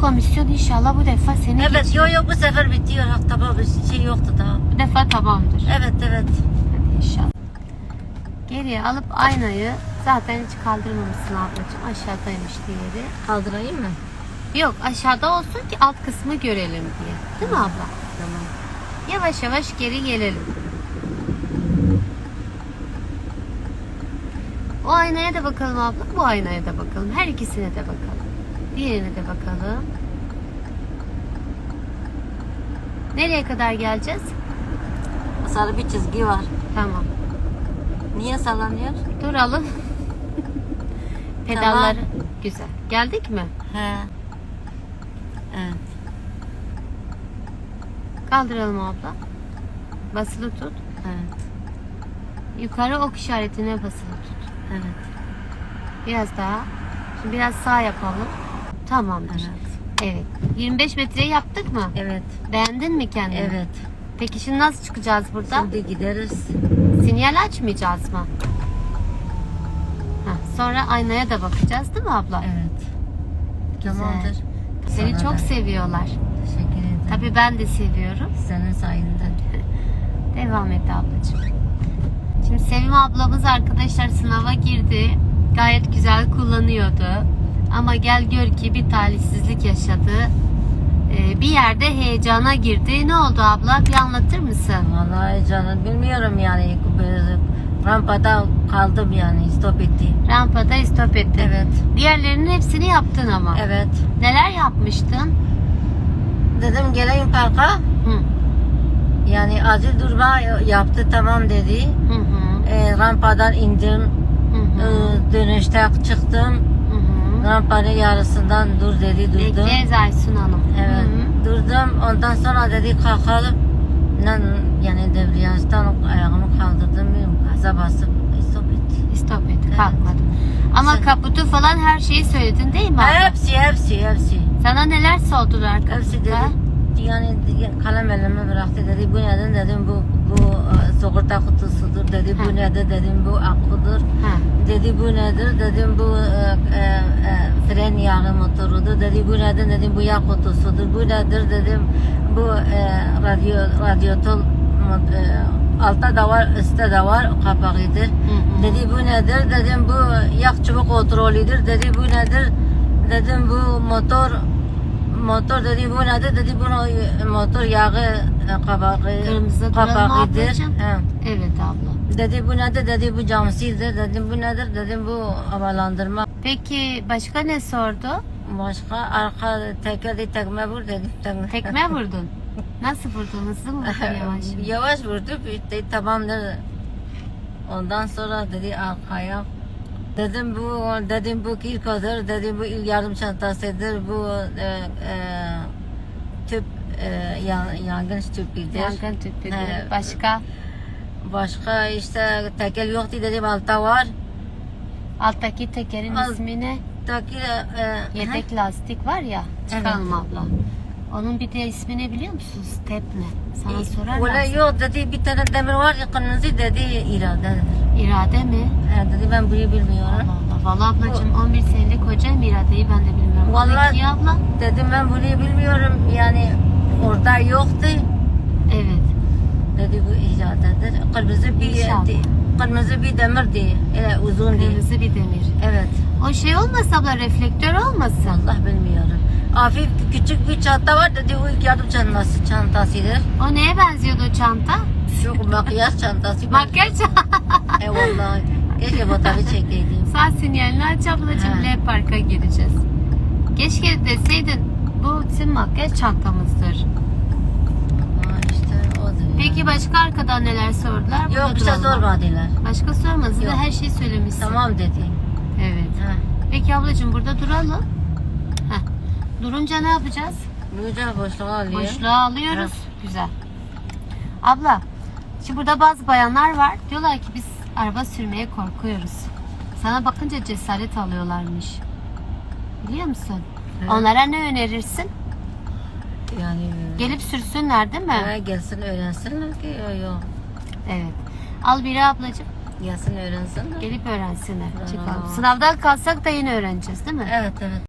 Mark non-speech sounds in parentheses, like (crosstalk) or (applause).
komisyon inşallah bu defa seni Evet geçirir. yok yok bu sefer bitiyor. Tamam şey yoktu daha. Bu defa tamamdır. Evet evet. Hadi inşallah. Geriye alıp aynayı zaten hiç kaldırmamışsın ablacığım. Aşağıdaymış diğeri. Kaldırayım mı? Yok aşağıda olsun ki alt kısmı görelim diye. Değil mi abla? Tamam. Yavaş yavaş geri gelelim. O aynaya da bakalım abla. Bu aynaya da bakalım. Her ikisine de bakalım. Diğerine de bakalım. Nereye kadar geleceğiz? Sarı bir çizgi var. Tamam. Niye sallanıyor? Duralım. (laughs) Pedalları. Güzel. Geldik mi? He. Evet. Kaldıralım abla. Basılı tut. Evet. Yukarı ok işaretine basılı tut. Evet. Biraz daha. Şimdi biraz sağ yapalım. Tamamdır. Evet. Evet. 25 metreyi yaptık mı? Evet. Beğendin mi kendini? Evet. Peki şimdi nasıl çıkacağız buradan? Şimdi gideriz. Sinyal açmayacağız mı? Heh, sonra aynaya da bakacağız değil mi abla? Evet. Güzel. Tamamdır. Seni Sana çok da seviyorlar. Teşekkür ederim. Tabii ben de seviyorum. Senin sayende. (laughs) Devam et ablacığım. Şimdi Sevim ablamız arkadaşlar sınava girdi. Gayet güzel kullanıyordu. Ama gel gör ki bir talihsizlik yaşadı. Ee, bir yerde heyecana girdi. Ne oldu abla? Bir anlatır mısın? Vallahi canım bilmiyorum yani. Rampada kaldım yani. Stop etti. Rampada stop etti. Evet. Diğerlerinin hepsini yaptın ama. Evet. Neler yapmıştın? Dedim geleyim parka. Hı. Yani acil durma yaptı tamam dedi. Hı hı. E, rampadan indim. Hı E, hı. dönüşte çıktım. Rampanın yarısından dur dedi durdum. Bekleyeceğiz Aysun Hanım. Evet. Hı hı. Durdum. Ondan sonra dedi kalkalım. Ben yani debriyajdan ayağımı kaldırdım. Gaza basıp stop etti. Stop etti. Evet. Kalkmadım. Ama Sen- kaputu falan her şeyi söyledin değil mi? abla? Hepsi hepsi hepsi. Sana neler sordular Hepsi kaputta? dedi. Yani kalem elime bıraktı dedi. Bu nedir dedim. Bu bu sigorta kutusudur dedi. Ha. Bu nedir dedim. Bu akkudur. Ha. Dedi bu nedir dedim. Bu e, e, e, fren yağı motorudur. Dedi bu nedir dedim. Bu yağ kutusudur. Bu nedir dedim. Bu e, radyo radyotol e, altta da var üstte de var kapağıdır. Hı hı. Dedi bu nedir dedim. Bu yağ çubuk kontrolüdür. Dedi bu nedir dedim. Bu motor motor dedi bu nedir dedi bunu motor yağı kapağı Kırmızı kapağıdır. He. Evet abla. Dedi bu nedir dedi bu camsizdir dedim bu nedir dedim bu havalandırma. Peki başka ne sordu? Başka arka tekeri tekme vur dedim. Tekme, (laughs) vurdun. Nasıl vurdun? Hızlı mı vurdun yavaş? Yavaş vurdu işte tamamdır. Ondan sonra dedi arkaya Dedim bu dedim bu kirkodur, dedim bu il yardım çantasıdır, bu e, e, tüp e, yan- yangın tüpüdür. Yangın tüpü. He. Başka? Başka işte tekel yoktu dedim altta var. Alttaki tekerin Alt- ismi ne? Taki e, Yedek lastik var ya. Çıkalım abla. Onun bir de ismini biliyor musun? Step ne? Sana sorarlar. Öyle yok dedi bir tane demir var ya kırmızı dedi iradedir. İrade mi? He, dedi ben bunu bilmiyorum. Allah Allah. Vallahi ablacığım 11 senelik hocam iradeyi ben de bilmiyorum. Peki abla? Dedim ben bunu bilmiyorum yani orada yoktu. Evet. Dedi bu iradedir. Kırmızı bir kırmızı bir demirdi. Öyle uzun değil. Kırmızı bir demir. Evet. O şey olmasa abla reflektör olmasın. Allah bilmiyorum. Hafif küçük bir çanta var dedi o ilk yardım çantası çantasıdır. O neye benziyordu o çanta? Şu makyaj çantası. (laughs) Makyaj E vallahi. Keşke fotoğrafı çekeydim. Sağ sinyalini aç ablacığım. L parka gireceğiz. Keşke deseydin bu bizim makyaj çantamızdır. Peki başka arkadan neler sordular? Yok Burada bir şey sormadılar. Başka sormadı da Yok. her şeyi söylemişsin. Tamam dedi. Evet. Ha. Peki ablacığım burada duralım. Durunca ne yapacağız? Duyunca boşluğa alıyor. Boşluğa alıyoruz. Güzel. Abla, şimdi burada bazı bayanlar var. Diyorlar ki biz araba sürmeye korkuyoruz. Sana bakınca cesaret alıyorlarmış. Biliyor musun? Evet. Onlara ne önerirsin? Yani Gelip sürsünler değil mi? Ha, gelsin öğrensinler ki yok yok. Evet. Al biri ablacığım. Gelsin öğrensinler. Gelip öğrensinler. Çıkalım. Sınavdan kalsak da yine öğreneceğiz değil mi? Evet evet.